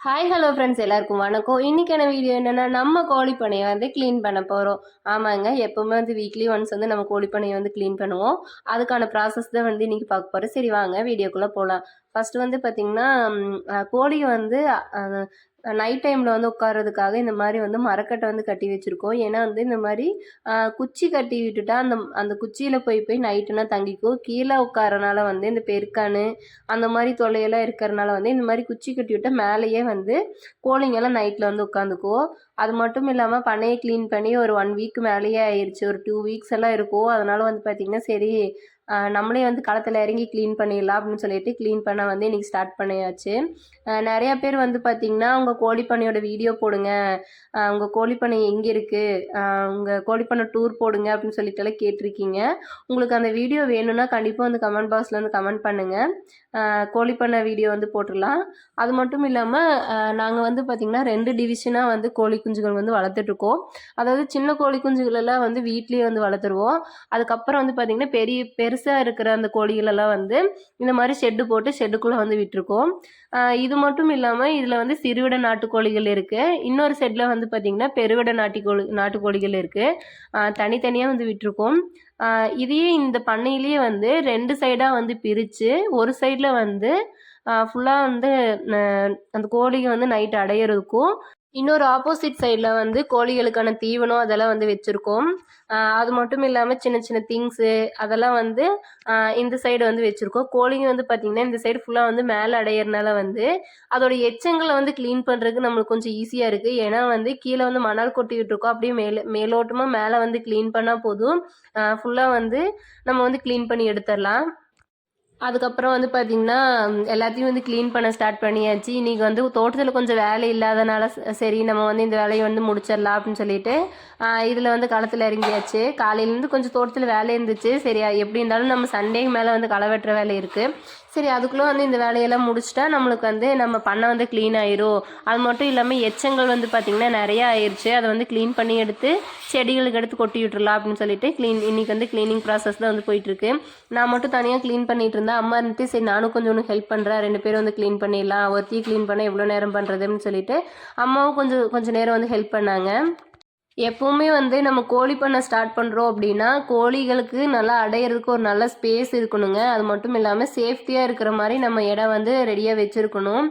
Hi hello friends எல்லாருக்கும் வணக்கம். இன்றைக்கான வீடியோ என்னென்னா நம்ம கோழிப்பனையை வந்து க்ளீன் பண்ண போகிறோம் ஆமாங்க எப்போவுமே வந்து வீக்லி ஒன்ஸ் வந்து நம்ம கோழிப்பனையை வந்து க்ளீன் பண்ணுவோம். அதுக்கான ப்ராசஸ் தான் வந்து இன்றைக்கி பார்க்க போகிறோம் சரி வாங்க வீடியோக்குள்ளே போகலாம் ஃபஸ்ட்டு வந்து பார்த்திங்கன்னா கோழியை வந்து நைட் டைமில் வந்து உட்கார்றதுக்காக இந்த மாதிரி வந்து மரக்கட்டை வந்து கட்டி வச்சுருக்கோம். ஏன்னா வந்து இந்த மாதிரி குச்சி கட்டி விட்டுட்டா அந்த அந்த குச்சியில் போய் போய் நைட்டுனா தங்கிக்கும். கீழே உட்காரனால வந்து இந்த பெருக்கானு அந்த மாதிரி தொல்லையெல்லாம் இருக்கிறனால வந்து இந்த மாதிரி குச்சி கட்டி விட்டால் மேலேயே வந்து கோழிங்கெல்லாம் நைட்டில் வந்து உட்காந்துக்கும் அது மட்டும் இல்லாமல் பண்ணையை க்ளீன் பண்ணி ஒரு ஒன் வீக் மேலேயே ஆயிடுச்சு ஒரு டூ வீக்ஸ் எல்லாம் இருக்கும். அதனால் வந்து பார்த்திங்கன்னா சரி நம்மளே வந்து களத்தில் இறங்கி க்ளீன் பண்ணிடலாம் அப்படின்னு சொல்லிட்டு க்ளீன் பண்ண வந்து இன்றைக்கி ஸ்டார்ட் பண்ணியாச்சு. நிறையா பேர் வந்து பார்த்திங்கன்னா உங்கள் கோழிப்பண்ணையோட வீடியோ போடுங்க. உங்கள் கோழிப்பண்ணை எங்கே இருக்குது உங்கள் கோழிப்பண்ணை டூர் போடுங்க அப்படின்னு சொல்லிட்டுலாம் கேட்டிருக்கீங்க. உங்களுக்கு அந்த வீடியோ வேணும்னா கண்டிப்பாக வந்து கமெண்ட் பாக்ஸில் வந்து கமெண்ட் பண்ணுங்கள் கோழிப்பண்ணை வீடியோ வந்து போட்டுடலாம். அது மட்டும் இல்லாமல் நாங்கள் வந்து பார்த்திங்கன்னா ரெண்டு டிவிஷனாக வந்து கோழி குஞ்சுகள் வந்து வளர்த்துட்ருக்கோம் அதாவது சின்ன கோழி குஞ்சுகளெல்லாம் வந்து வீட்லேயே வந்து வளர்த்துருவோம். அதுக்கப்புறம் வந்து பார்த்திங்கன்னா பெரிய பெருசாக இருக்கிற அந்த கோழிகளெல்லாம் வந்து இந்த மாதிரி ஷெட்டு போட்டு ஷெட்டுக்குள்ளே வந்து விட்டுருக்கோம். இது மட்டும் இல்லாமல் இதில் வந்து சிறுவிட நாட்டுக்கோழிகள் இருக்குது இன்னொரு செட்டில் வந்து பார்த்திங்கன்னா பெருவிட நாட்டுக்கோழி நாட்டுக்கோழிகள் இருக்குது தனித்தனியாக வந்து விட்டுருக்கோம். இதையே இந்த பண்ணையிலேயே வந்து ரெண்டு சைடாக வந்து பிரித்து ஒரு சைடில் வந்து ஃபுல்லாக வந்து அந்த கோழிங்க வந்து நைட் அடையிறதுக்கும் இன்னொரு ஆப்போசிட் சைடில் வந்து கோழிகளுக்கான தீவனம் அதெல்லாம் வந்து வச்சுருக்கோம். அது மட்டும் இல்லாமல் சின்ன சின்ன திங்ஸு அதெல்லாம் வந்து இந்த சைடு வந்து வச்சுருக்கோம். கோழிங்க வந்து பார்த்திங்கன்னா இந்த சைடு ஃபுல்லாக வந்து மேலே அடையிறனால வந்து அதோட எச்சங்களை வந்து க்ளீன் பண்ணுறதுக்கு நம்மளுக்கு கொஞ்சம் ஈஸியாக இருக்குது ஏன்னா வந்து கீழே வந்து மணல் கொட்டி விட்டுருக்கோம். அப்படியே மேலே மேலோட்டமாக மேலே வந்து க்ளீன் பண்ணால் போதும். ஃபுல்லாக வந்து நம்ம வந்து க்ளீன் பண்ணி எடுத்துடலாம். அதுக்கப்புறம் வந்து பார்த்திங்கன்னா எல்லாத்தையும் வந்து க்ளீன் பண்ண ஸ்டார்ட் பண்ணியாச்சு. இன்றைக்கி வந்து தோட்டத்தில் கொஞ்சம் வேலை இல்லாதனால சரி நம்ம வந்து இந்த வேலையை வந்து முடிச்சிடலாம் அப்படின்னு சொல்லிட்டு இதில் வந்து களத்தில் இறங்கியாச்சு. காலையிலேருந்து கொஞ்சம் தோட்டத்தில் வேலை இருந்துச்சு. சரி எப்படி இருந்தாலும் நம்ம சண்டேக்கு மேலே வந்து களை வெட்டுற வேலை இருக்குது சரி அதுக்குள்ளே வந்து இந்த வேலையெல்லாம் முடிச்சிட்டா நம்மளுக்கு வந்து நம்ம பண்ணை வந்து க்ளீன் ஆயிரும். அது மட்டும் இல்லாமல் எச்சங்கள் வந்து பார்த்திங்கன்னா நிறையா ஆயிடுச்சு அதை வந்து க்ளீன் பண்ணி எடுத்து செடிகளுக்கு எடுத்து கொட்டி விட்டுறலாம் அப்படின்னு சொல்லிட்டு க்ளீன் இன்றைக்கி வந்து க்ளீனிங் ப்ராசஸ் தான் வந்து போயிட்டுருக்கு நான் மட்டும் தனியாக க்ளீன் பண்ணிட்டு இருந்தேன் அம்மா இருந்துட்டு சரி நானும் கொஞ்சம் ஒன்று ஹெல்ப் பண்ணுறேன் ரெண்டு பேரும் வந்து க்ளீன் பண்ணிடலாம். ஒருத்தையும் க்ளீன் பண்ண எவ்வளோ நேரம் பண்ணுறதுன்னு சொல்லிட்டு அம்மாவும் கொஞ்சம் கொஞ்சம் நேரம் வந்து ஹெல்ப் பண்ணாங்க. எப்போவுமே வந்து நம்ம கோழி பண்ண ஸ்டார்ட் பண்ணுறோம் அப்படின்னா கோழிகளுக்கு நல்லா அடையிறதுக்கு ஒரு நல்ல ஸ்பேஸ் இருக்கணுங்க. அது மட்டும் இல்லாமல் சேஃப்டியாக இருக்கிற மாதிரி நம்ம இடம் வந்து ரெடியாக வச்சுருக்கணும்.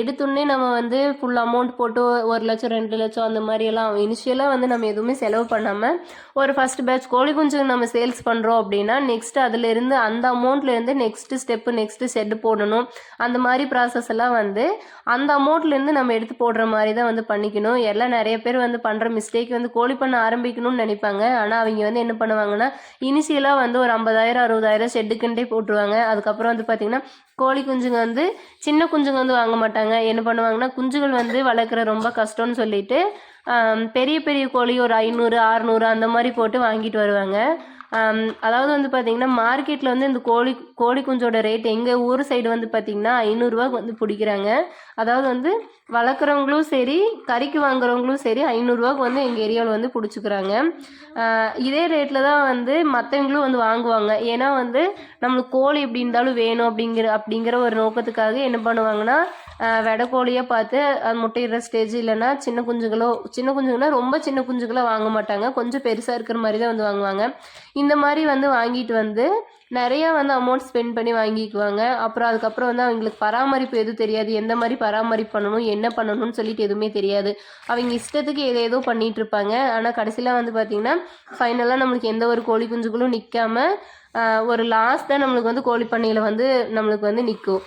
எடுத்தோடனே நம்ம வந்து ஃபுல் அமௌண்ட் போட்டு ஒரு லட்சம் ரெண்டு லட்சம் அந்த மாதிரியெல்லாம் இனிஷியலாக வந்து நம்ம எதுவுமே செலவு பண்ணாமல் ஒரு ஃபஸ்ட் பேட்ச் கோழி குஞ்சுக்கு நம்ம சேல்ஸ் பண்ணுறோம் அப்படின்னா நெக்ஸ்ட்டு அதுலேருந்து அந்த அமௌண்ட்லேருந்து நெக்ஸ்ட்டு ஸ்டெப்பு நெக்ஸ்ட்டு செட்டு போடணும். அந்த மாதிரி ப்ராசஸ் எல்லாம் வந்து அந்த அமௌண்ட்லேருந்து நம்ம எடுத்து போடுற மாதிரி தான் வந்து பண்ணிக்கணும். எல்லாம் நிறைய பேர் வந்து பண்ணுற மிஸ்டேக் வந்து கோழி பண்ண ஆரம்பிக்கணும்னு நினைப்பாங்க. ஆனால் அவங்க வந்து என்ன பண்ணுவாங்கன்னா இனிஷியலாக வந்து ஒரு ஐம்பதாயிரம் அறுபதாயிரம் ஷெட்டுக்குண்டே போட்டுருவாங்க. அதுக்கப்புறம் வந்து பார்த்திங்கன்னா கோழி குஞ்சுங்க வந்து சின்ன குஞ்சுங்க வந்து வாங்க மாட்டாங்க. என்ன பண்ணுவாங்கன்னா குஞ்சுகள் வந்து வளர்க்குற ரொம்ப கஷ்டம்னு சொல்லிட்டு பெரிய பெரிய கோழி ஒரு ஐநூறு அறநூறு அந்த மாதிரி போட்டு வாங்கிட்டு வருவாங்க. அதாவது வந்து பார்த்திங்கன்னா மார்க்கெட்டில் வந்து இந்த கோழி கோழி குஞ்சோட ரேட் எங்கள் ஊர் சைடு வந்து பார்த்திங்கன்னா ஐநூறுரூவா வந்து பிடிக்கிறாங்க. அதாவது வந்து வளர்க்குறவங்களும் சரி கறிக்கு வாங்குறவங்களும் சரி ஐநூறுரூவாக்கு வந்து எங்கள் ஏரியாவில் வந்து பிடிச்சிக்கிறாங்க. இதே ரேட்டில் தான் வந்து மற்றவங்களும் வந்து வாங்குவாங்க. ஏன்னா வந்து நம்மளுக்கு கோழி எப்படி இருந்தாலும் வேணும் அப்படிங்கிற அப்படிங்கிற ஒரு நோக்கத்துக்காக என்ன பண்ணுவாங்கன்னா வெடை கோழியாக பார்த்து அது முட்டையிடுற ஸ்டேஜ் இல்லைன்னா சின்ன குஞ்சுகளோ சின்ன குஞ்சுங்கன்னா ரொம்ப சின்ன குஞ்சுகளோ வாங்க மாட்டாங்க. கொஞ்சம் பெருசாக இருக்கிற மாதிரி தான் வந்து வாங்குவாங்க. இந்த மாதிரி வந்து வாங்கிட்டு வந்து நிறையா வந்து அமௌண்ட் ஸ்பெண்ட் பண்ணி வாங்கிக்குவாங்க. அப்புறம் அதுக்கப்புறம் வந்து அவங்களுக்கு பராமரிப்பு எதுவும் தெரியாது. எந்த மாதிரி பராமரிப்பு பண்ணணும் என்ன பண்ணணும்னு சொல்லிட்டு எதுவுமே தெரியாது. அவங்க இஷ்டத்துக்கு எதை ஏதோ பண்ணிகிட்டு இருப்பாங்க. ஆனால் கடைசியில் வந்து பார்த்திங்கன்னா ஃபைனலாக நம்மளுக்கு எந்த ஒரு கோழி குஞ்சுகளும் நிற்காம ஒரு லாஸ் தான் நம்மளுக்கு வந்து கோழி பண்ணையில் வந்து நம்மளுக்கு வந்து நிற்கும்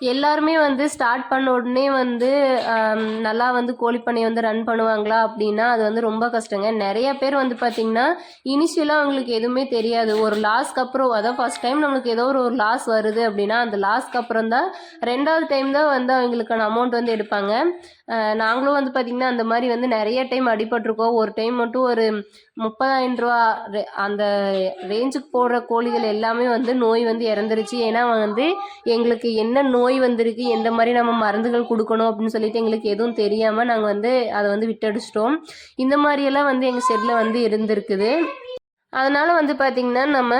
எல்லாருமே வந்து ஸ்டார்ட் பண்ண உடனே வந்து நல்லா வந்து கோழிப்பண்ணை வந்து ரன் பண்ணுவாங்களா அப்படின்னா அது வந்து ரொம்ப கஷ்டங்க. நிறைய பேர் வந்து பார்த்திங்கன்னா இனிஷியலாக அவங்களுக்கு எதுவுமே தெரியாது. ஒரு லாஸ்க்கு அப்புறம் அதான் ஃபஸ்ட் டைம் நம்மளுக்கு ஏதோ ஒரு ஒரு லாஸ் வருது அப்படின்னா அந்த லாஸ்க்கு அப்புறம் தான் ரெண்டாவது டைம் தான் வந்து அவங்களுக்கான அமௌண்ட் வந்து எடுப்பாங்க. நாங்களும் வந்து பார்த்திங்கன்னா அந்த மாதிரி வந்து நிறைய டைம் அடிபட்டிருக்கோம். ஒரு டைம் மட்டும் ஒரு முப்பதாயிரம் ரூபா அந்த ரேஞ்சுக்கு போடுற கோழிகள் எல்லாமே வந்து நோய் வந்து இறந்துருச்சு. ஏன்னா வந்து எங்களுக்கு என்ன நோய் வந்திருக்கு எந்த மாதிரி நம்ம மருந்துகள் கொடுக்கணும் அப்படின்னு சொல்லிட்டு எங்களுக்கு எதுவும் தெரியாமல் நாங்கள் வந்து அதை வந்து விட்டடிச்சிட்டோம். இந்த மாதிரியெல்லாம் வந்து எங்கள் செட்டில் வந்து இருந்திருக்குது. அதனால் வந்து பார்த்திங்கன்னா நம்ம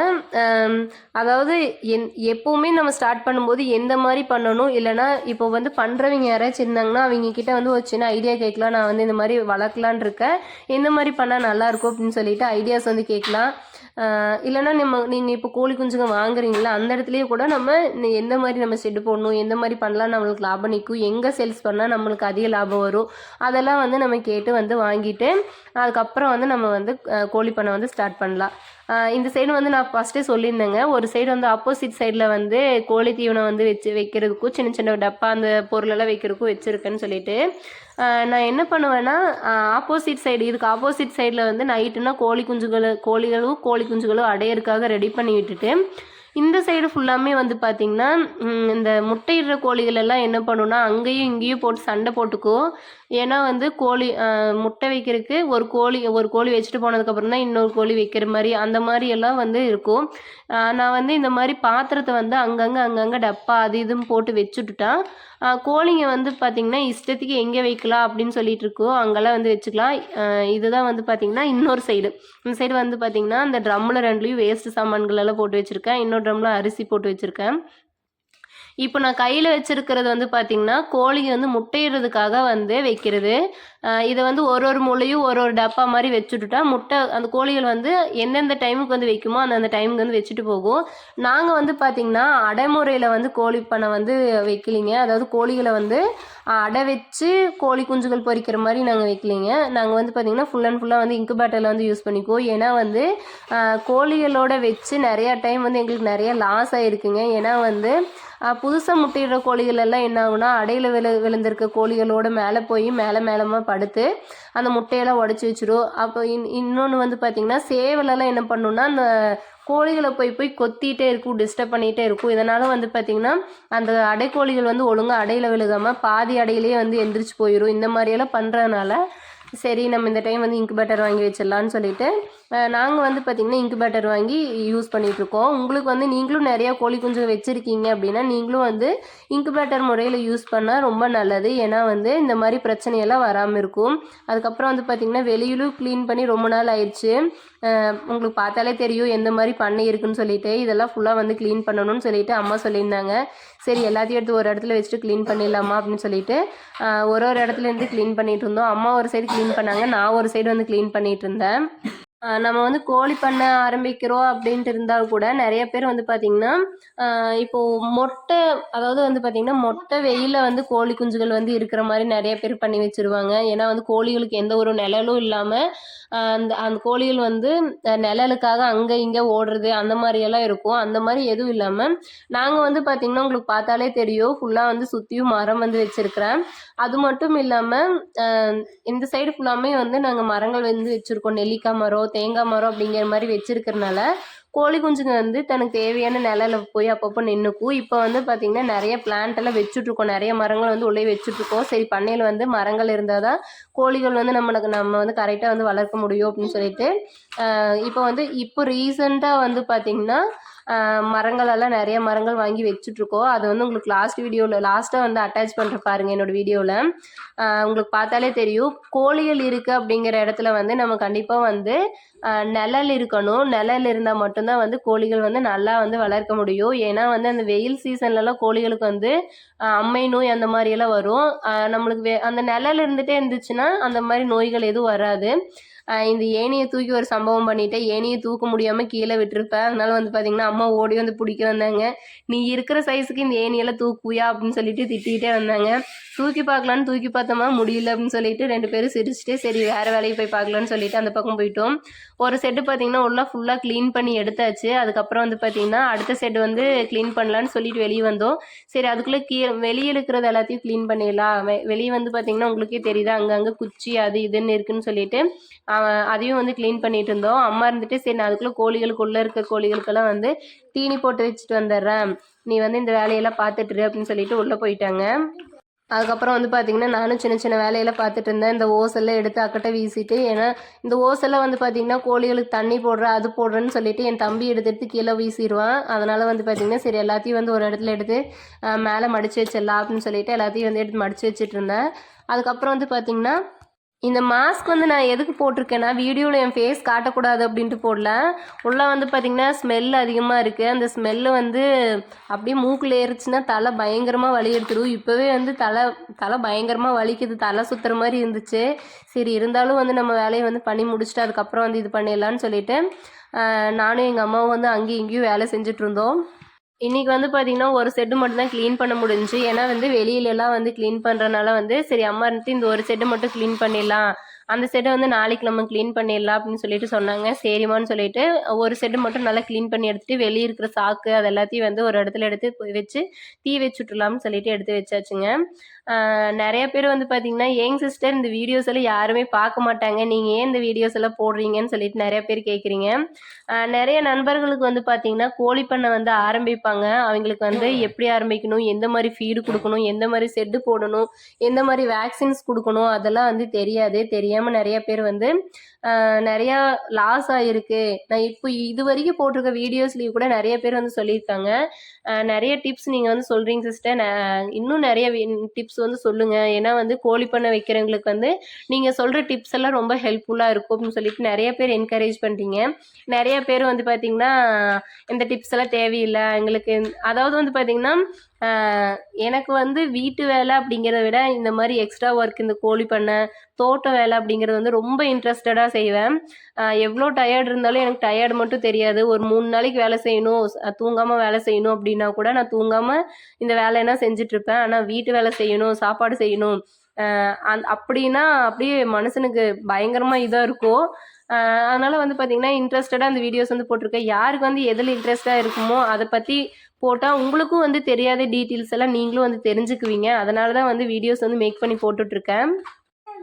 அதாவது என் எப்போவுமே நம்ம ஸ்டார்ட் பண்ணும்போது எந்த மாதிரி பண்ணணும்? இல்லைனா இப்போ வந்து பண்ணுறவங்க யாராச்சும் இருந்தாங்கன்னா அவங்க கிட்ட வந்து ஒரு சின்ன ஐடியா கேட்கலாம். நான் வந்து இந்த மாதிரி வளர்க்கலான் இருக்கேன். எந்த மாதிரி பண்ணால் நல்லாயிருக்கும் அப்படின்னு சொல்லிட்டு ஐடியாஸ் வந்து கேட்கலாம். இல்லைன்னா நம்ம நீங்கள் இப்போ கோழி குஞ்சுங்க வாங்குறீங்களா அந்த இடத்துலையே கூட நம்ம எந்த மாதிரி நம்ம ஷெட்டு போடணும் எந்த மாதிரி பண்ணலாம் நம்மளுக்கு லாபம் நிற்கும் எங்கே சேல்ஸ் பண்ணால் நம்மளுக்கு அதிக லாபம் வரும் அதெல்லாம் வந்து நம்ம கேட்டு வந்து வாங்கிட்டு அதுக்கப்புறம் வந்து நம்ம வந்து கோழி பண்ணை வந்து ஸ்டார்ட் பண்ணலாம். இந்த சைடு வந்து நான் ஃபஸ்ட்டே சொல்லியிருந்தேங்க. ஒரு சைடு வந்து ஆப்போசிட் சைடில் வந்து கோழி தீவனம் வந்து வச்சு வைக்கிறதுக்கும் சின்ன சின்ன டப்பா அந்த பொருளெல்லாம் வைக்கிறதுக்கும் வச்சுருக்கேன்னு சொல்லிட்டு நான் என்ன பண்ணுவேன்னா ஆப்போசிட் சைடு இதுக்கு ஆப்போசிட் சைடில் வந்து நைட்டுனா கோழி குஞ்சுகளை கோழிகளும் கோழி குஞ்சுகளும் அடையறதுக்காக ரெடி பண்ணி விட்டுட்டு இந்த சைடு ஃபுல்லாமே வந்து பார்த்திங்கன்னா இந்த முட்டையிடுற கோழிகள் எல்லாம் என்ன பண்ணுன்னா அங்கேயும் இங்கேயும் போட்டு சண்டை போட்டுக்கும் ஏன்னா வந்து கோழி முட்டை வைக்கிறதுக்கு ஒரு கோழி ஒரு கோழி வச்சுட்டு போனதுக்கப்புறம் தான் இன்னொரு கோழி வைக்கிற மாதிரி அந்த மாதிரி எல்லாம் வந்து இருக்கும். நான் வந்து இந்த மாதிரி பாத்திரத்தை வந்து அங்கங்கே அங்கங்கே டப்பா அது இதுன்னு போட்டு வச்சுட்டுட்டா கோழிங்க வந்து பார்த்திங்கன்னா இஷ்டத்துக்கு எங்கே வைக்கலாம்? அப்படின்னு சொல்லிட்டு இருக்கோ அங்கெல்லாம் வந்து வச்சுக்கலாம். இதுதான் வந்து பார்த்திங்கன்னா இன்னொரு சைடு இந்த சைடு வந்து பார்த்திங்கன்னா அந்த ட்ரம்மில் ரெண்டுலேயும் வேஸ்ட் சாமான்கள் எல்லாம் போட்டு வச்சுருக்கேன். இன்னொரு ட்ரம்மில் அரிசி போட்டு வச்சுருக்கேன். இப்போ நான் கையில் வச்சுருக்கிறது வந்து பார்த்திங்கன்னா கோழி வந்து முட்டையிடுறதுக்காக வந்து வைக்கிறது. இதை வந்து ஒரு ஒரு மூலையும் ஒரு ஒரு டப்பா மாதிரி வச்சுட்டுட்டா முட்டை அந்த கோழிகள் வந்து எந்தெந்த டைமுக்கு வந்து வைக்குமோ அந்தந்த டைமுக்கு வந்து வச்சுட்டு போகும். நாங்கள் வந்து பார்த்திங்கன்னா அடைமுறையில் வந்து கோழி பண்ணை வந்து வைக்கலிங்க. அதாவது கோழிகளை வந்து அடை வச்சு கோழி குஞ்சுகள் பொறிக்கிற மாதிரி நாங்கள் வைக்கலிங்க. நாங்கள் வந்து பார்த்திங்கன்னா ஃபுல் அண்ட் ஃபுல்லாக வந்து இன்குபேட்டரில் வந்து யூஸ் பண்ணிக்குவோம். ஏன்னா வந்து கோழிகளோட வச்சு நிறையா டைம் வந்து எங்களுக்கு நிறைய லாஸ் ஆகிருக்குங்க ஏன்னா வந்து புதுசாக முட்டையிடுற கோழிகள் எல்லாம் என்ன ஆகுனா அடையில் விழு விழுந்திருக்க கோழிகளோட மேலே போய் மேலே மேலமாக படுத்து அந்த முட்டையெல்லாம் உடச்சி வச்சிடும் அப்போ இன் இன்னொன்று வந்து பார்த்திங்கன்னா சேவலெல்லாம் என்ன பண்ணுன்னா அந்த கோழிகளை போய் போய் கொத்திட்டே இருக்கும் டிஸ்டர்ப் பண்ணிகிட்டே இருக்கும். இதனால் வந்து பார்த்திங்கன்னா அந்த அடைக்கோழிகள் வந்து ஒழுங்காக அடையில் விழுகாமல் பாதி அடையிலேயே வந்து எந்திரிச்சு போயிடும் இந்த மாதிரியெல்லாம் பண்ணுறதுனால சரி நம்ம இந்த டைம் வந்து இன்குபேட்டர் வாங்கி வச்சிடலான்னு சொல்லிட்டு நாங்கள் வந்து பார்த்திங்கன்னா இன்குபேட்டர் வாங்கி யூஸ் பண்ணிகிட்ருக்கோம் உங்களுக்கு வந்து நீங்களும் நிறையா கோழி குஞ்சு வச்சுருக்கீங்க அப்படின்னா நீங்களும் வந்து இன்குபேட்டர் முறையில் யூஸ் பண்ணால் ரொம்ப நல்லது. ஏன்னா வந்து இந்த மாதிரி பிரச்சனையெல்லாம் வராமல் இருக்கும். அதுக்கப்புறம் வந்து பார்த்திங்கன்னா வெளியிலும் க்ளீன் பண்ணி ரொம்ப நாள் ஆயிடுச்சு. உங்களுக்கு பார்த்தாலே தெரியும் எந்த மாதிரி பண்ணை இருக்குன்னு சொல்லிட்டு. இதெல்லாம் ஃபுல்லாக வந்து க்ளீன் பண்ணணும்னு சொல்லிட்டு அம்மா சொல்லியிருந்தாங்க. சரி எல்லாத்தையும் எடுத்து ஒரு இடத்துல வச்சுட்டு க்ளீன் பண்ணிடலாமா அப்படின்னு சொல்லிட்டு ஒரு ஒரு இடத்துல இருந்து க்ளீன் பண்ணிகிட்டு இருந்தோம். அம்மா ஒரு சைடு க்ளீன் பண்ணாங்க. நான் ஒரு சைடு வந்து க்ளீன் பண்ணிகிட்டு இருந்தேன். நம்ம வந்து கோழி பண்ண ஆரம்பிக்கிறோம் அப்படின்ட்டு இருந்தால் கூட நிறைய பேர் வந்து பார்த்திங்கன்னா இப்போ மொட்டை அதாவது வந்து பார்த்திங்கன்னா மொட்டை வெயிலில் வந்து கோழி குஞ்சுகள் வந்து இருக்கிற மாதிரி நிறைய பேர் பண்ணி வச்சிருவாங்க. ஏன்னா வந்து கோழிகளுக்கு எந்த ஒரு நிழலும் இல்லாமல் அந்த அந்த கோழிகள் வந்து நிழலுக்காக அங்கே இங்கே ஓடுறது அந்த மாதிரியெல்லாம் இருக்கும். அந்த மாதிரி எதுவும் இல்லாமல் நாங்கள் வந்து பார்த்திங்கன்னா உங்களுக்கு பார்த்தாலே தெரியும். ஃபுல்லாக வந்து சுற்றியும் மரம் வந்து வச்சுருக்கிறேன். அது மட்டும் இல்லாமல் இந்த சைடு ஃபுல்லாமே வந்து நாங்கள் மரங்கள் வந்து வச்சுருக்கோம். நெல்லிக்காய் மரம் தேங்காய் மரம் அப்படிங்கிற மாதிரி வச்சுருக்கறனால கோழி குஞ்சுங்க வந்து தனக்கு தேவையான நிழல போய் அப்பப்போ நின்றுக்கும் இப்போ வந்து பார்த்திங்கன்னா நிறைய பிளான்ட் எல்லாம் வச்சுட்ருக்கோம் நிறைய மரங்கள் வந்து உள்ளே வச்சுட்ருக்கோம் சரி பண்ணையில் வந்து மரங்கள் இருந்தால் தான் கோழிகள் வந்து நம்மளுக்கு நம்ம வந்து கரெக்டாக வந்து வளர்க்க முடியும் அப்படின்னு சொல்லிட்டு இப்போ வந்து இப்போ ரீசெண்டாக வந்து பார்த்திங்கன்னா மரங்களெல்லாம் மரங்கள் எல்லாம் நிறைய மரங்கள் வாங்கி வச்சுட்ருக்கோம் அது வந்து உங்களுக்கு லாஸ்ட் வீடியோவில் லாஸ்ட்டாக வந்து அட்டாச் பண்ணுற பாருங்கள் என்னோட வீடியோவில் உங்களுக்கு பார்த்தாலே தெரியும். கோழிகள் இருக்குது அப்படிங்கிற இடத்துல வந்து நம்ம கண்டிப்பாக வந்து நிழல் இருக்கணும். நிழல் இருந்தால் மட்டும் மட்டும்தான் வந்து கோழிகள் வந்து நல்லா வந்து வளர்க்க முடியும். ஏன்னா வந்து அந்த வெயில் சீசன்லலாம் கோழிகளுக்கு வந்து அம்மை நோய் அந்த மாதிரியெல்லாம் வரும். நம்மளுக்கு வே அந்த நிழல் இருந்துகிட்டே இருந்துச்சுன்னா அந்த மாதிரி நோய்கள் எதுவும் வராது. இந்த ஏணியை தூக்கி ஒரு சம்பவம் பண்ணிட்டேன். ஏணியை தூக்க முடியாமல் கீழே விட்டுருப்பேன். அதனால வந்து பார்த்தீங்கன்னா அம்மா ஓடி வந்து பிடிக்க வந்தாங்க. நீ இருக்கிற சைஸுக்கு இந்த ஏணியெல்லாம் தூக்குவியா அப்படின்னு சொல்லிட்டு திட்டிகிட்டே வந்தாங்க. தூக்கி பார்க்கலான்னு தூக்கி பார்த்தோமா? முடியல அப்படின்னு சொல்லிட்டு ரெண்டு பேரும் சிரிச்சுட்டு சரி வேறு வேலைக்கு போய் பார்க்கலான்னு சொல்லிட்டு அந்த பக்கம் போயிட்டோம். ஒரு செட்டு பார்த்தீங்கன்னா உள்ள ஃபுல்லாக க்ளீன் பண்ணி எடுத்தாச்சு. அதுக்கப்புறம் வந்து பார்த்தீங்கன்னா அடுத்த செட் வந்து க்ளீன் பண்ணலான்னு சொல்லிட்டு வெளியே வந்தோம். சரி அதுக்குள்ளே கீ வெளியே இருக்கிறது எல்லாத்தையும் க்ளீன் பண்ணிடலாம். வெளியே வந்து பார்த்தீங்கன்னா உங்களுக்கே தெரியுது. அங்கங்கே குச்சி அது இதுன்னு இருக்குன்னு சொல்லிட்டு அதையும் வந்து க்ளீன் பண்ணிட்டு இருந்தோம். அம்மா இருந்துட்டு சரி நான் அதுக்குள்ளே கோழிகளுக்குள்ளே இருக்க கோழிகளுக்கெல்லாம் வந்து தீனி போட்டு வச்சுட்டு வந்துடுறேன். நீ வந்து இந்த வேலையெல்லாம் பார்த்துட்டு அப்படின்னு சொல்லிட்டு உள்ளே போயிட்டாங்க. அதுக்கப்புறம் வந்து பார்த்திங்கன்னா நானும் சின்ன சின்ன வேலையெல்லாம் பார்த்துட்டு இருந்தேன். இந்த ஓசெல்லாம் எடுத்து அக்கட்ட வீசிட்டு ஏன்னா இந்த ஓசெல்லாம் வந்து பார்த்திங்கன்னா கோழிகளுக்கு தண்ணி போடுற அது போடுறேன்னு சொல்லிட்டு என் தம்பி எடுத்து எடுத்து கீழே வீசிடுவான் அதனால் வந்து பார்த்திங்கன்னா சரி எல்லாத்தையும் வந்து ஒரு இடத்துல எடுத்து மேலே மடித்து வச்சிடலாம் அப்படின்னு சொல்லிட்டு எல்லாத்தையும் வந்து எடுத்து மடித்து வச்சுட்டு இருந்தேன். அதுக்கப்புறம் வந்து பார்த்திங்கன்னா இந்த மாஸ்க் வந்து நான் எதுக்கு போட்டிருக்கேன்னா வீடியோவில் என் ஃபேஸ் காட்டக்கூடாது அப்படின்ட்டு போடல. உள்ளே வந்து பார்த்திங்கன்னா ஸ்மெல் அதிகமாக இருக்குது அந்த ஸ்மெல்லு வந்து அப்படியே மூக்கில் ஏறிச்சுன்னா தலை பயங்கரமாக வலி எடுத்துடும். இப்போவே வந்து தலை தலை பயங்கரமாக வலிக்குது. தலை சுற்றுற மாதிரி இருந்துச்சு. சரி இருந்தாலும் வந்து நம்ம வேலையை வந்து பண்ணி முடிச்சுட்டு அதுக்கப்புறம் வந்து இது பண்ணிடலான்னு சொல்லிட்டு நானும் எங்கள் அம்மாவும் வந்து அங்கேயும் இங்கேயும் வேலை செஞ்சுட்டு இன்றைக்கி இன்னைக்கு வந்து பார்த்தீங்கன்னா ஒரு செட்டு மட்டும் தான் க்ளீன் பண்ண முடிஞ்சு ஏன்னா வந்து வெளியிலலாம் வந்து க்ளீன் பண்ணுறனால வந்து சரி அம்மா இருந்துட்டு இந்த ஒரு செட்டு மட்டும் க்ளீன் பண்ணிடலாம். அந்த செட்டை வந்து நாளைக்கு நம்ம க்ளீன் பண்ணிடலாம் அப்படின்னு சொல்லிட்டு சொன்னாங்க. சரிம்மான்னு சொல்லிட்டு ஒரு செட்டு மட்டும் நல்லா க்ளீன் பண்ணி எடுத்துட்டு வெளியே இருக்கிற சாக்கு அது எல்லாத்தையும் வந்து ஒரு இடத்துல எடுத்து வச்சு தீ வச்சுட்றலாம்னு சொல்லிட்டு எடுத்து வச்சாச்சுங்க. நிறைய பேர் வந்து பார்த்தீங்கன்னா ஏங் சிஸ்டர் இந்த வீடியோஸ் எல்லாம் யாருமே பார்க்க மாட்டாங்க. நீங்கள் ஏன் இந்த வீடியோஸ் எல்லாம் போடுறீங்கன்னு சொல்லிட்டு நிறைய பேர் கேட்குறீங்க நிறைய நண்பர்களுக்கு வந்து பார்த்தீங்கன்னா கோழி பண்ணை வந்து ஆரம்பிப்பாங்க. அவங்களுக்கு வந்து எப்படி ஆரம்பிக்கணும் எந்த மாதிரி ஃபீடு கொடுக்கணும் எந்த மாதிரி செட்டு போடணும் எந்த மாதிரி வேக்சின்ஸ் கொடுக்கணும் அதெல்லாம் வந்து தெரியாது. தெரியாமல் நிறைய பேர் வந்து நிறையா லாஸ் ஆகிருக்கு நான் இப்போ இது வரைக்கும் போட்டிருக்க வீடியோஸ்லேயும் கூட நிறைய பேர் வந்து சொல்லியிருக்காங்க. நிறைய டிப்ஸ் நீங்கள் வந்து சொல்கிறீங்க சிஸ்டர் இன்னும் நிறைய டிப்ஸ் டிப்ஸ் வந்து சொல்லுங்கள் ஏன்னா வந்து கோழி பண்ணை வைக்கிறவங்களுக்கு வந்து நீங்கள் சொல்கிற டிப்ஸ் எல்லாம் ரொம்ப ஹெல்ப்ஃபுல்லாக இருக்கும் அப்படின்னு சொல்லிட்டு நிறைய பேர் என்கரேஜ் பண்ணுறீங்க நிறைய பேர் வந்து பார்த்திங்கன்னா இந்த டிப்ஸ் எல்லாம் தேவையில்லை. எங்களுக்கு அதாவது வந்து பார்த்திங்கன்னா எனக்கு வந்து வீட்டு வேலை அப்படிங்கிறத விட இந்த மாதிரி எக்ஸ்ட்ரா ஒர்க் இந்த கோழி பண்ணை தோட்ட வேலை அப்படிங்கிறது வந்து ரொம்ப இன்ட்ரெஸ்டடாக செய்வேன். எவ்வளோ டயர்டு இருந்தாலும் எனக்கு டயர்டு மட்டும் தெரியாது. ஒரு மூணு நாளைக்கு வேலை செய்யணும் தூங்காமல் வேலை செய்யணும் அப்படின்னா கூட நான் தூங்காமல் இந்த வேலையெல்லாம் செஞ்சுட்ருப்பேன் ஆனால் வீட்டு வேலை செய்யணும் சாப்பாடு செய்யணும் அந் அப்படின்னா அப்படியே மனுஷனுக்கு பயங்கரமாக இதாக இருக்கும் அதனால் அதனால வந்து பார்த்தீங்கன்னா இன்ட்ரெஸ்டடாக அந்த வீடியோஸ் வந்து போட்டிருக்கேன். யாருக்கு வந்து எதில் இன்ட்ரெஸ்டாக இருக்குமோ அதை பற்றி போட்டால் உங்களுக்கும் வந்து தெரியாத டீட்டெயில்ஸ் எல்லாம் நீங்களும் வந்து தெரிஞ்சுக்குவீங்க. அதனால தான் வந்து வீடியோஸ் வந்து மேக் பண்ணி போட்டுட்ருக்கேன்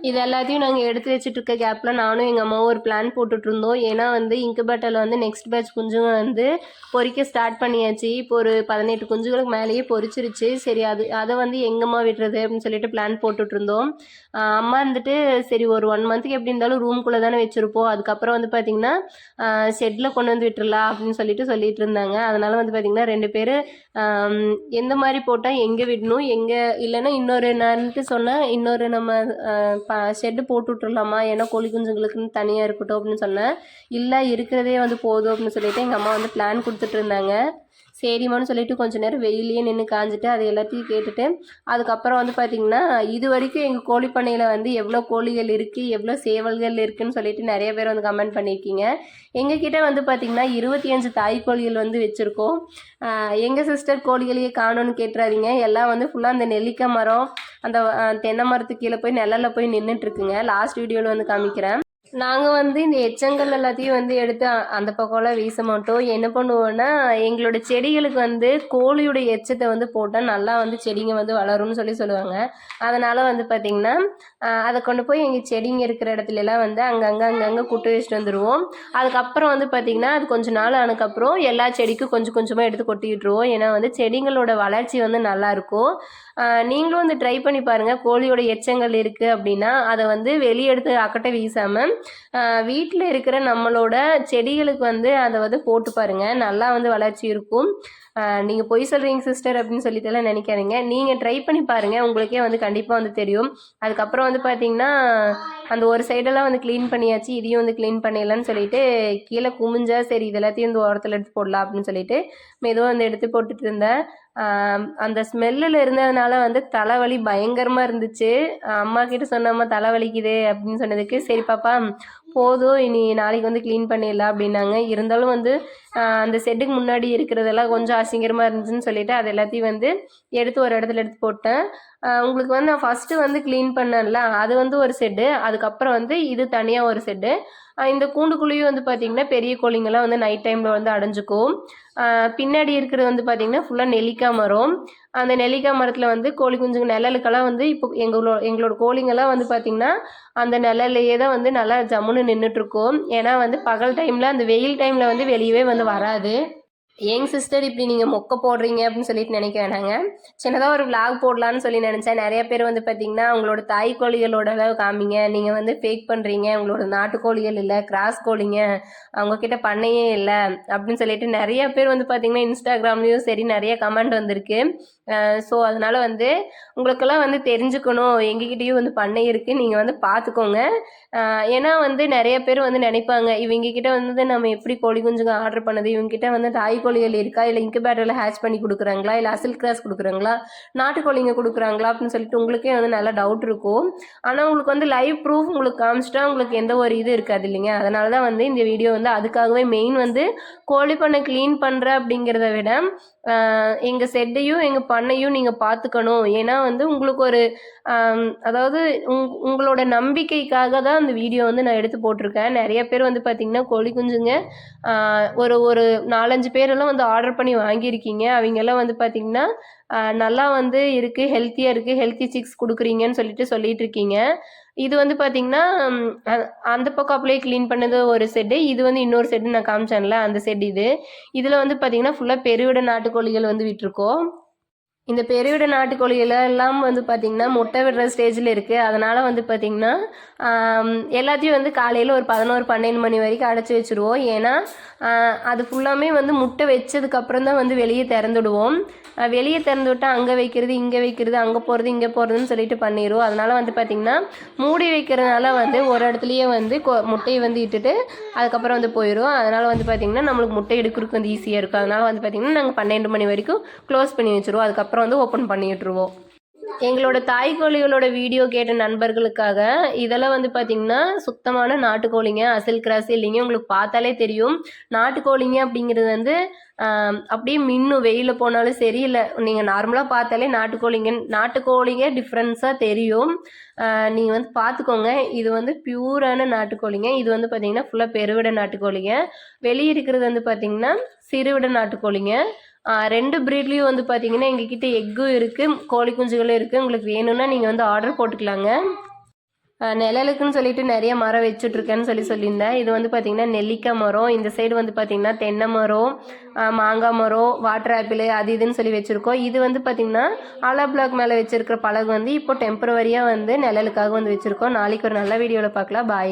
இது எல்லாத்தையும் நாங்கள் எடுத்து வச்சுட்டு இருக்க கேப்பில் நானும் எங்கள் அம்மாவும் ஒரு பிளான் போட்டுட்டு இருந்தோம் ஏன்னா வந்து இன்குபேட்டரில் வந்து நெக்ஸ்ட் பேட்ச் குஞ்சுங்க வந்து பொறிக்க ஸ்டார்ட் பண்ணியாச்சு. இப்போ ஒரு பதினெட்டு குஞ்சுகளுக்கு மேலேயே பொறிச்சிருச்சு. சரி அது அதை வந்து எங்கம்மா விடுறது அப்படின்னு சொல்லிட்டு பிளான் போட்டுட்டு இருந்தோம் அம்மா வந்துட்டு சரி ஒரு ஒன் மந்த்துக்கு எப்படி இருந்தாலும் ரூம்குள்ளே தானே வச்சுருப்போம். அதுக்கப்புறம் வந்து பார்த்திங்கன்னா ஷெட்டில் கொண்டு வந்து விட்டுறலாம் அப்படின்னு சொல்லிட்டு சொல்லிட்டு இருந்தாங்க அதனால வந்து பார்த்திங்கன்னா ரெண்டு பேர் எந்த மாதிரி போட்டால் எங்கே விடணும் எங்கே இல்லைன்னா இன்னொரு நான்ட்டு சொன்னேன் இன்னொரு நம்ம ஷெட்டு போட்டு விட்ருலாமா ஏன்னா கோழி குஞ்சுங்களுக்குன்னு தனியாக இருக்கட்டும் அப்படின்னு சொன்னேன் இல்லை இருக்கிறதே வந்து போதும் அப்படின்னு சொல்லிட்டு எங்கள் அம்மா வந்து பிளான் கொடுத்துட்டு இருந்தாங்க. சரிம்மான்னு சொல்லிட்டு கொஞ்ச நேரம் வெயிலையே நின்று காஞ்சிட்டு அது எல்லாத்தையும் கேட்டுட்டு அதுக்கப்புறம் வந்து பார்த்திங்கன்னா இது வரைக்கும் எங்கள் கோழி பண்ணையில் வந்து எவ்வளோ கோழிகள் இருக்குது எவ்வளோ சேவல்கள் இருக்குதுன்னு சொல்லிட்டு நிறைய பேர் வந்து கமெண்ட் பண்ணியிருக்கீங்க. எங்ககிட்ட வந்து பார்த்திங்கன்னா இருபத்தி அஞ்சு தாய் கோழிகள் வந்து வச்சுருக்கோம். எங்கள் சிஸ்டர் கோழிகளையே காணோன்னு கேட்டுறாதீங்க. எல்லாம் வந்து ஃபுல்லாக அந்த நெல்லிக்காய் மரம் அந்த தென்னை மரத்துக்கு கீழே போய் நிழலில் போய் நின்றுட்டுருக்குங்க லாஸ்ட் வீடியோவில் வந்து காமிக்கிறேன். நாங்கள் வந்து இந்த எச்சங்கள் எல்லாத்தையும் வந்து எடுத்து அந்த பக்கம்லாம் வீச மாட்டோம் என்ன பண்ணுவோன்னா எங்களோட செடிகளுக்கு வந்து கோழியோட எச்சத்தை வந்து போட்டால் நல்லா வந்து செடிங்க வந்து வளரும்னு சொல்லி சொல்லுவாங்க. அதனால் வந்து பார்த்திங்கன்னா அதை கொண்டு போய் எங்கள் செடிங்க இருக்கிற இடத்துல எல்லாம் வந்து அங்கங்கே அங்கங்கே குட்டு வச்சுட்டு வந்துடுவோம் அதுக்கப்புறம் வந்து பார்த்திங்கன்னா அது கொஞ்ச நாள் ஆனதுக்கப்புறம் எல்லா செடிக்கும் கொஞ்சம் கொஞ்சமாக எடுத்து கொட்டிட்டுருவோம். ஏன்னா வந்து செடிங்களோட வளர்ச்சி வந்து நல்லாயிருக்கும் நீங்களும் வந்து ட்ரை பண்ணி பாருங்கள் கோழியோட எச்சங்கள் இருக்குது அப்படின்னா அதை வந்து வெளியே எடுத்து அக்கட்டை வீசாமல் வீட்டில் இருக்கிற நம்மளோட செடிகளுக்கு வந்து அதை வந்து போட்டு பாருங்கள் நல்லா வந்து வளர்ச்சி இருக்கும். நீங்கள் பொய் சொல்கிறீங்க சிஸ்டர் அப்படின்னு சொல்லிட்டுலாம் நினைக்காதீங்க. நீங்கள் ட்ரை பண்ணி பாருங்கள் உங்களுக்கே வந்து கண்டிப்பாக வந்து தெரியும். அதுக்கப்புறம் வந்து பார்த்தீங்கன்னா அந்த ஒரு சைடெல்லாம் வந்து க்ளீன் பண்ணியாச்சு. இதையும் வந்து க்ளீன் பண்ணிடலான்னு சொல்லிட்டு கீழே குமிஞ்சா சரி இது எல்லாத்தையும் இந்த ஓரத்தில் எடுத்து போடலாம் அப்படின்னு சொல்லிட்டு மெதுவாக வந்து எடுத்து போட்டுட்டு இருந்தேன். அந்த ஸ்மெல்லில் இருந்ததுனால வந்து தலைவலி பயங்கரமாக இருந்துச்சு. அம்மா கிட்ட சொன்னம்மா தலைவலிக்குது அப்படின்னு சொன்னதுக்கு சரி பாப்பா போதும் இனி நாளைக்கு வந்து க்ளீன் பண்ணிடலாம் அப்படின்னாங்க. இருந்தாலும் வந்து அந்த செட்டுக்கு முன்னாடி இருக்கிறதெல்லாம் கொஞ்சம் அசிங்கரமாக இருந்துச்சுன்னு சொல்லிட்டு அது எல்லாத்தையும் வந்து எடுத்து ஒரு இடத்துல எடுத்து போட்டேன். உங்களுக்கு வந்து நான் ஃபஸ்ட்டு வந்து க்ளீன் பண்ணேன்ல அது வந்து ஒரு செட்டு. அதுக்கப்புறம் வந்து இது தனியாக ஒரு செட்டு. இந்த கூண்டுக்குள்ளேயும் வந்து பார்த்திங்கன்னா பெரிய கோழிங்கெல்லாம் வந்து நைட் டைமில் வந்து அடைஞ்சுக்கும். பின்னாடி இருக்கிறது வந்து பார்த்திங்கன்னா ஃபுல்லாக நெல்லிக்காய் மரம். அந்த நெல்லிக்காய் மரத்தில் வந்து கோழி குஞ்சுங்க நிழலுக்கெல்லாம் வந்து இப்போ எங்களோட எங்களோட கோழிங்கெல்லாம் வந்து பார்த்திங்கன்னா அந்த நிழல்லையே தான் வந்து நல்லா ஜம்முன்னு நின்றுட்டுருக்கோம் ஏன்னா வந்து பகல் டைமில் அந்த வெயில் டைமில் வந்து வெளியவே வந்து வராது. ஏங்க சிஸ்டர் இப்படி நீங்கள் மொக்க போடுறீங்க அப்படின்னு சொல்லிட்டு நினைக்க வேணாங்க. சின்னதாக ஒரு விளாக் போடலான்னு சொல்லி நினச்சேன். நிறைய பேர் வந்து பார்த்தீங்கன்னா உங்களோட தாய் கோழிகளோட அளவு காமிங்க. நீங்கள் வந்து ஃபேக் பண்ணுறீங்க உங்களோட நாட்டுக்கோழிகள் இல்லை கிராஸ் கோழிங்க. அவங்கக்கிட்ட பண்ணையே இல்லை அப்படின்னு சொல்லிட்டு நிறைய பேர் வந்து பார்த்தீங்கன்னா இன்ஸ்டாகிராம்லேயும் சரி நிறைய கமெண்ட் வந்திருக்கு. ஸோ அதனால் வந்து உங்களுக்கெல்லாம் வந்து தெரிஞ்சுக்கணும். எங்ககிட்டயும் வந்து பண்ணை இருக்குது நீங்கள் வந்து பார்த்துக்கோங்க ஏன்னா வந்து நிறைய பேர் வந்து நினைப்பாங்க இவங்க கிட்ட வந்து நம்ம எப்படி கோழி குஞ்சுங்க ஆர்டர் பண்ணது? இவங்க கிட்ட வந்து தாய் கோழிகள் இருக்கா? இல்லை இன்குபேட்டரில் ஹேட்ச் பண்ணி கொடுக்குறாங்களா? இல்லை அசில் கிராஸ் கொடுக்குறாங்களா? நாட்டுக்கோழிங்க கொடுக்குறாங்களா? அப்படின்னு சொல்லிட்டு உங்களுக்கே வந்து நல்லா டவுட் இருக்கும். ஆனால் உங்களுக்கு வந்து லைவ் ப்ரூஃப் உங்களுக்கு காமிச்சிட்டா உங்களுக்கு எந்த ஒரு இது இருக்காது இல்லைங்க. அதனால தான் வந்து இந்த வீடியோ வந்து அதுக்காகவே மெயின் வந்து கோழி பண்ணை க்ளீன் பண்ணுற அப்படிங்கிறத விட எங்கள் செட்டையும் எங்கள் பண்ணையும் நீங்கள் பார்த்துக்கணும் ஏன்னா வந்து உங்களுக்கு ஒரு அதாவது உங் உங்களோட நம்பிக்கைக்காக தான் அந்த வீடியோ வந்து நான் எடுத்து போட்டிருக்கேன். நிறைய பேர் வந்து பார்த்திங்கன்னா கோழி குஞ்சுங்க ஒரு ஒரு நாலஞ்சு பேரெல்லாம் வந்து ஆர்டர் பண்ணி வாங்கியிருக்கீங்க. அவங்கெல்லாம் வந்து பார்த்திங்கன்னா நல்லா வந்து இருக்குது ஹெல்த்தியாக இருக்குது ஹெல்த்தி சிக்ஸ் கொடுக்குறீங்கன்னு சொல்லிட்டு சொல்லிட்டு இருக்கீங்க இது வந்து பார்த்திங்கன்னா அந்த பக்கம் அப்படியே க்ளீன் பண்ணது ஒரு செட்டு இது வந்து இன்னொரு செட்டு நான் காமிச்சேன்ல அந்த செட் இது. இதில் வந்து பார்த்தீங்கன்னா ஃபுல்லாக பெருவிட நாட்டுக்கோழிகள் வந்து விட்டுருக்கோம். இந்த பெருவிட நாட்டுக்கோழிகள் எல்லாம் வந்து பார்த்திங்கன்னா முட்டை விடுற ஸ்டேஜில் இருக்குது அதனால் வந்து பார்த்திங்கன்னா எல்லாத்தையும் வந்து காலையில் ஒரு பதினோரு பன்னெண்டு மணி வரைக்கும் அடைச்சி வச்சுருவோம். ஏன்னா அது ஃபுல்லாமே வந்து முட்டை வச்சதுக்கப்புறம் தான் வந்து வெளியே திறந்துடுவோம். வெளியே திறந்து விட்டால் அங்கே வைக்கிறது இங்கே வைக்கிறது அங்கே போகிறது இங்கே போகிறதுன்னு சொல்லிட்டு பண்ணிடுவோம் அதனால் வந்து பார்த்திங்கன்னா மூடி வைக்கிறதுனால வந்து ஒரு இடத்துலையே வந்து கொ- முட்டையை வந்து இட்டுட்டு அதுக்கப்புறம் வந்து போயிடும் அதனால் வந்து பார்த்திங்கன்னா நம்மளுக்கு முட்டை எடுக்கிறதுக்கு வந்து ஈஸியாக இருக்கும். அதனால் வந்து பார்த்திங்கன்னா நாங்கள் பன்னெண்டு மணி வரைக்கும் க்ளோஸ் பண்ணி வச்சுருவோம். அதுக்கப்புறம் வந்து ஓப்பன் பண்ணி விட்டுருவோம். எங்களோட தாய்க்கோழிகளோட வீடியோ கேட்ட நண்பர்களுக்காக இதெல்லாம் வந்து பார்த்திங்கன்னா சுத்தமான நாட்டுக்கோழிங்க. அசல் கிராஸ் இல்லைங்க. உங்களுக்கு பார்த்தாலே தெரியும். நாட்டுக்கோழிங்க அப்படிங்கிறது வந்து அப்படியே மின்னும் வெயிலில் போனாலும் சரி இல்லை நீங்கள் நார்மலாக பார்த்தாலே நாட்டுக்கோழிங்க நாட்டுக்கோழிங்க டிஃப்ரென்ஸாக தெரியும். நீங்கள் வந்து பார்த்துக்கோங்க. இது வந்து பியூரான நாட்டுக்கோழிங்க. இது வந்து பார்த்தீங்கன்னா ஃபுல்லாக பெருவிட நாட்டுக்கோழிங்க. வெளியே இருக்கிறது வந்து பார்த்தீங்கன்னா சிறுவிட நாட்டுக்கோழிங்க. ரெண்டு ப்ரீட்லேயும் வந்து பார்த்தீங்கன்னா எங்ககிட்ட எக்கும் இருக்குது கோழி குஞ்சுகளும் இருக்குது உங்களுக்கு வேணும்னா நீங்கள் வந்து ஆர்டர் போட்டுக்கலாங்க. நிழலுக்குன்னு சொல்லிட்டு நிறைய மரம் வச்சுட்ருக்கேன்னு சொல்லி சொல்லியிருந்தேன். இது வந்து பார்த்திங்கன்னா நெல்லிக்காய் மரம். இந்த சைடு வந்து பார்த்திங்கன்னா தென்னை மரம் மாங்காய் மரம் வாட்டர் ஆப்பிள் அது இதுன்னு சொல்லி வச்சுருக்கோம். இது வந்து பார்த்திங்கன்னா ஆலா பிளாக் மேலே வச்சுருக்கிற பழகு வந்து இப்போ டெம்பரவரியாக வந்து நிழலுக்காக வந்து வச்சுருக்கோம். நாளைக்கு ஒரு நல்ல வீடியோவில் பார்க்கலாம் பாய்